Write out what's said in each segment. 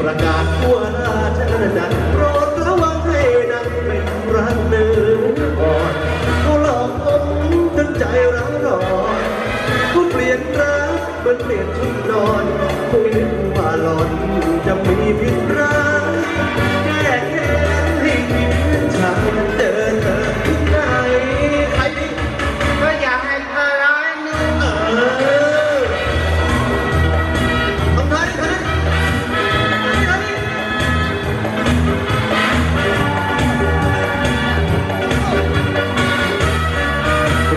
ประกาศทั่วราชอาณาจักรโปรดระวังให้ดังเป็นรันเนื้ออ่อนก็หลอกผมจนใจร้าวรอนคุณเปลี่ยนรักมันเปลี่ยนชุดนอนคุยนึกว่าหลอนจะ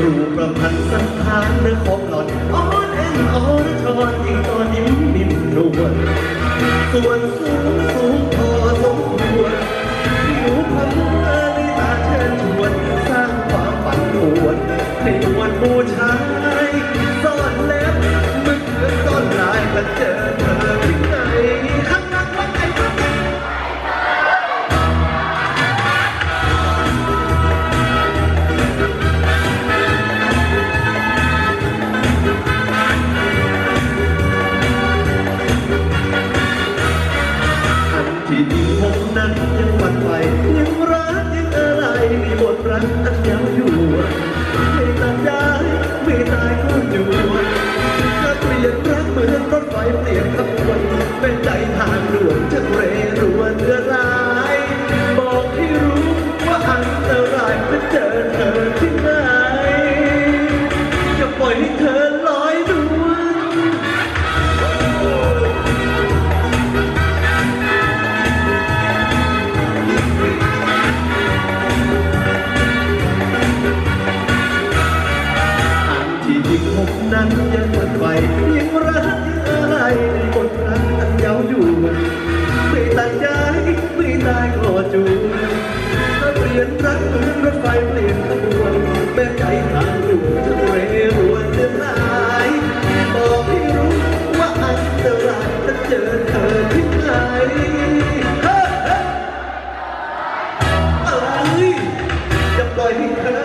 รูประพันธ์สังขารเนื้อของหล่อนอ่อนแอนอ่อนทอนยิ่งตอนยิ้มนิ่มนวลส่วนสูง ดีๆผมนั้นยังหวั่นไหวยังรักยังอะไรมีบทรักอันยาวอยู่ไม่ตัดย้ายไม่ตายก็อยู่ถ้าเปลี่ยนรักเหมือนรถไฟเปลี่ยนขบวนเป็นใจทางด่วนจะเร็วันยังหวั่นไหวยังรักอะไรในบทรักอันยาวอยู่ไม่ตัดใจไม่ตายก็จูถ้าเปลี่ยนรักเหมือนรถไฟเปลี่ยนขบวนแม่ใจทางหลวงจะเรรวนจะตายบอกให้รู้ว่าอันตรายถ้าเจอเธอที่ไหนเฮ้ยอะไรจะปล่อยให้เธอ